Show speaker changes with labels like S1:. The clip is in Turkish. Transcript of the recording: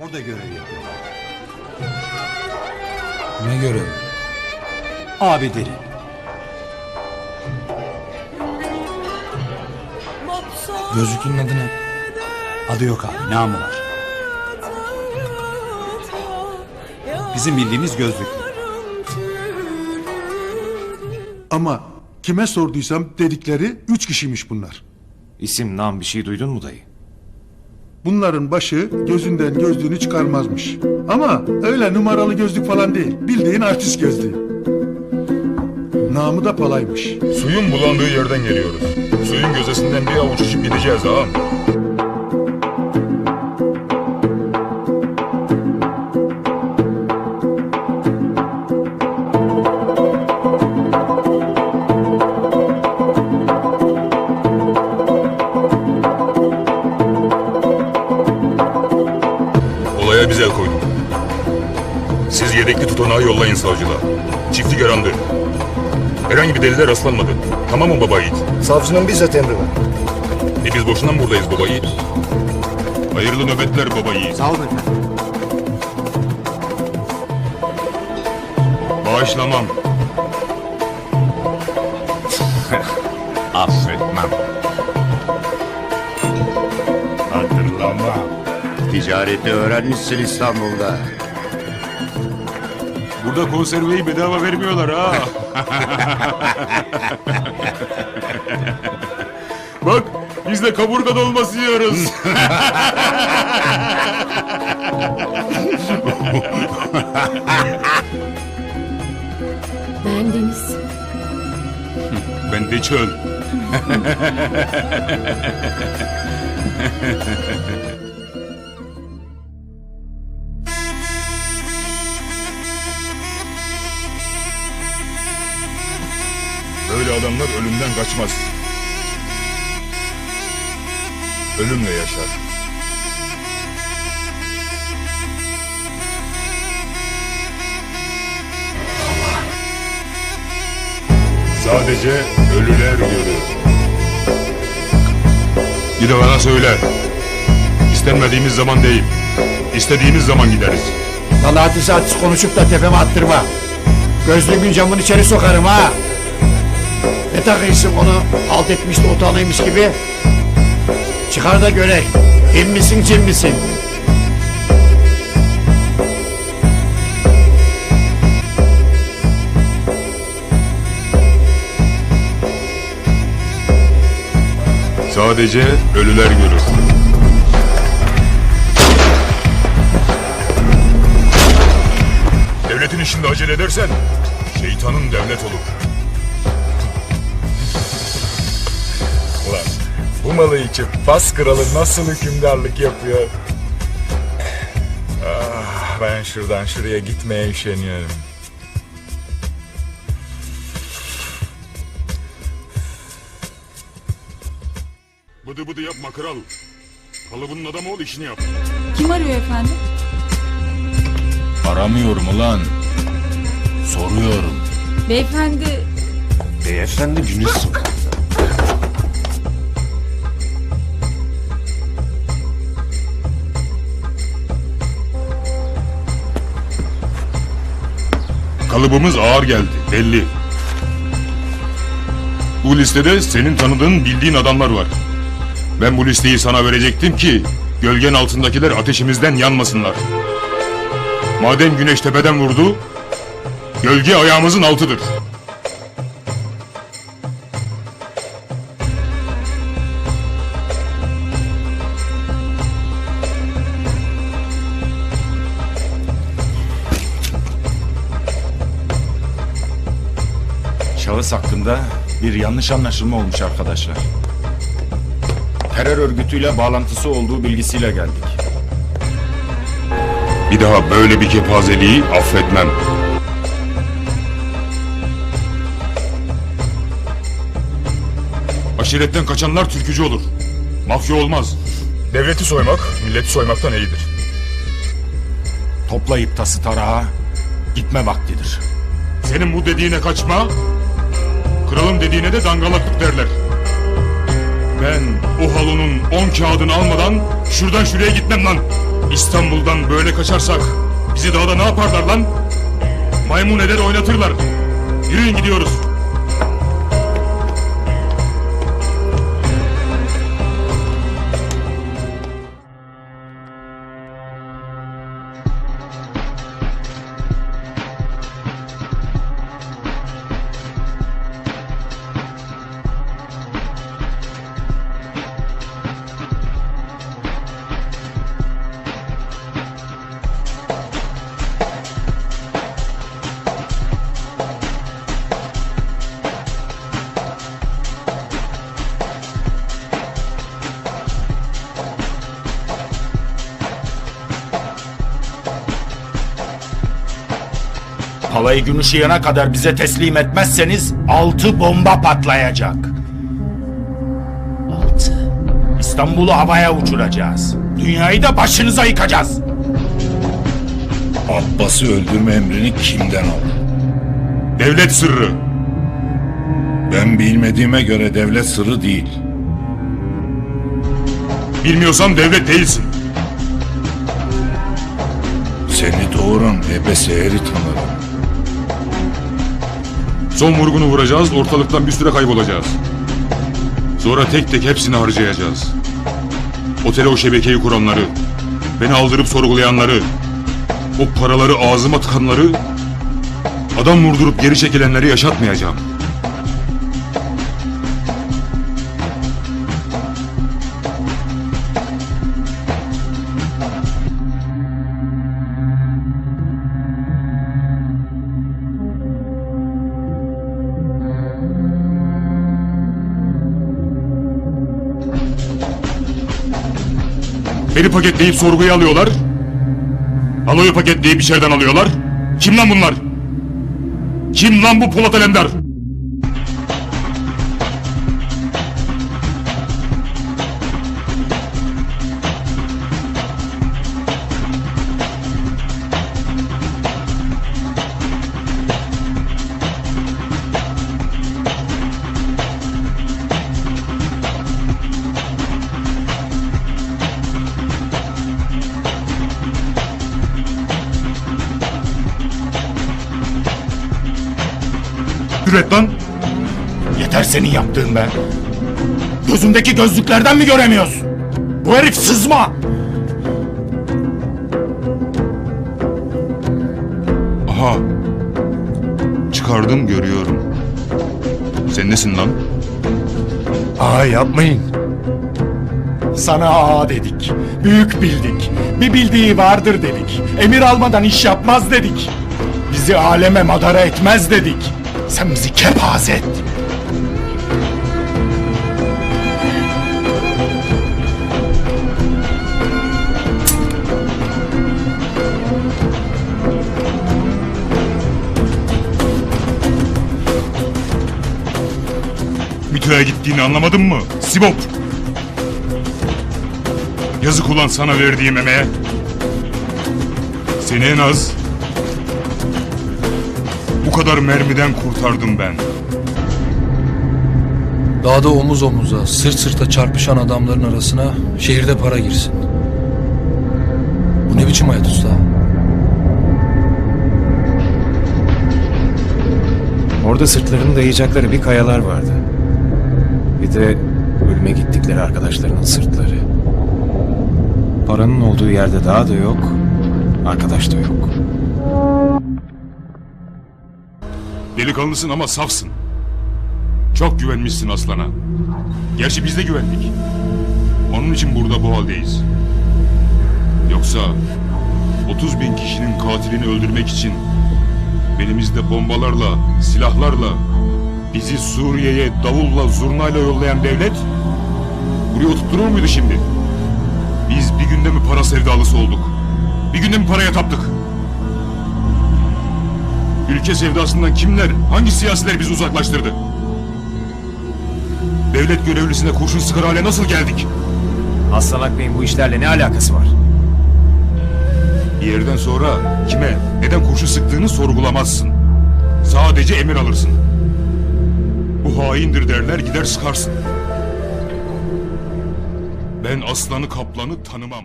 S1: Orada görev yapıyorlar.
S2: Ne görev?
S1: Abi derin.
S2: Gözlüklünün adı ne?
S1: Adı yok abi. Namı var. Bizim bildiğimiz gözlüklü.
S3: Ama kime sorduysam dedikleri üç kişiymiş bunlar.
S4: İsim, nam bir şey duydun mu dayı?
S3: Bunların başı gözünden gözlüğünü çıkarmazmış. Ama öyle numaralı gözlük falan değil. Bildiğin artist gözlüğü. Namı da palaymış.
S5: Suyun bulandığı yerden geliyoruz. Suyun gözesinden bir avuç içip gideceğiz ağam. Olaya biz el koyduk. Siz yedekli tutanağı yollayın savcılığa. Çiftlik arandı. Herhangi bir delile rastlanmadı. Tamam mı baba Yiğit?
S6: Savcının bizzat emri var.
S5: E biz boşuna mı buradayız baba Yiğit? Hayırlı nöbetler baba Yiğit.
S1: Sağ olun efendim.
S5: Bağışlamam.
S7: Affetmem. Ticareti öğrenmişsin İstanbul'da.
S5: Burada konserveyi bedava vermiyorlar ha. Bak biz de kaburga dolması yiyoruz.
S8: Ben Deniz.
S5: ben de çöl. Böyle adamlar ölümden kaçmaz. Ölümle yaşar. Sadece ölüler görür. Gide bana söyle. İstenmediğimiz zaman değil. istediğimiz zaman gideriz.
S6: Salati saatsiz konuşup da tepeme attırma. Gözlüğümün camını içeri sokarım ha. Ne takıyorsun onu halt etmiş de utanıymış gibi? Çıkar da görek. İn misin cin misin?
S5: Sadece ölüler görür. Devletin işinde acele edersen şeytanın devlet olur. Malı içip bas kralı nasıl hükümdarlık yapıyor? Ah, ben şuradan şuraya gitmeye üşeniyorum. Bıdı bıdı yapma kral. Kalıbının adamı ol işini yap.
S8: Kim arıyor efendim?
S2: Aramıyorum ulan. Soruyorum.
S8: Beyefendi
S7: Beyefendi günü
S5: Kalıbımız ağır geldi belli. Bu listede senin tanıdığın bildiğin adamlar var. Ben bu listeyi sana verecektim ki gölgen altındakiler ateşimizden yanmasınlar. Madem güneş tepeden vurdu, gölge ayağımızın altıdır.
S2: Şahıs hakkında bir yanlış anlaşılma olmuş arkadaşlar. Terör örgütüyle bağlantısı olduğu bilgisiyle geldik.
S5: Bir daha böyle bir kepazeliği affetmem. Aşiretten kaçanlar türkücü olur. Mafya olmaz. Devleti soymak, milleti soymaktan iyidir.
S2: Toplayıp tası tarağa gitme vaktidir.
S5: Senin bu dediğine kaçma, kralın dediğine de dangalaklık derler. Ben o halunun on kağıdını almadan şuradan şuraya gitmem lan. İstanbul'dan böyle kaçarsak bizi dağda ne yaparlar lan? Maymun eder oynatırlar. Yürüyün gidiyoruz.
S2: Palayı gün ışıyana kadar bize teslim etmezseniz altı bomba patlayacak. Altı. İstanbul'u havaya uçuracağız. Dünyayı da başınıza yıkacağız.
S9: Abbas'ı öldürme emrini kimden aldın?
S5: Devlet sırrı.
S9: Ben bilmediğime göre devlet sırrı değil.
S5: Bilmiyorsan devlet değilsin.
S9: Seni doğuran Ebe Seher'i tanırım.
S5: Son vurgunu vuracağız, ortalıktan bir süre kaybolacağız. Sonra tek tek hepsini harcayacağız. Otele o şebekeyi kuranları, beni aldırıp sorgulayanları, o paraları ağzıma tıkanları, adam vurdurup geri çekilenleri yaşatmayacağım. Beni paketleyip sorguya alıyorlar. Aloyu paketleyip içeriden alıyorlar. Kim lan bunlar? Kim lan bu Polat Alemdar? Cüret lan.
S2: Yeter senin yaptığın be. Gözümdeki gözlüklerden mi göremiyorsun? Bu herif sızma.
S5: Aha. Çıkardım görüyorum. Sen nesin lan?
S6: Aa yapmayın. Sana ağa dedik. Büyük bildik. Bir bildiği vardır dedik. Emir almadan iş yapmaz dedik. Bizi aleme madara etmez dedik. Sen bizi kepaze ettin.
S5: Mito'ya gittiğini anlamadın mı? Sibop! Yazık ulan sana verdiğim emeğe. Seni en az kadar mermiden kurtardım ben.
S10: Dağda omuz omuza, sırt sırta çarpışan adamların arasına şehirde para girsin. Bu ne biçim hayat usta?
S4: Orada sırtlarını dayayacakları bir kayalar vardı. Bir de ölüme gittikleri arkadaşlarının sırtları. Paranın olduğu yerde daha da yok, arkadaş da yok.
S5: Delikanlısın ama safsın. Çok güvenmişsin aslana. Gerçi biz de güvendik. Onun için burada bu haldeyiz. Yoksa 30 bin kişinin katilini öldürmek için belimizde bombalarla, silahlarla bizi Suriye'ye davulla, zurnayla yollayan devlet buraya oturtturur muydu şimdi? Biz bir günde mi para sevdalısı olduk? Bir günde mi paraya taptık? Ülke sevdasından kimler, hangi siyasiler bizi uzaklaştırdı? Devlet görevlisine kurşun sıkar hale nasıl geldik?
S4: Aslan Akbey'in bu işlerle ne alakası var?
S5: Bir yerden sonra kime, neden kurşun sıktığını sorgulamazsın. Sadece emir alırsın. Bu haindir derler gider sıkarsın. Ben aslanı kaplanı tanımam.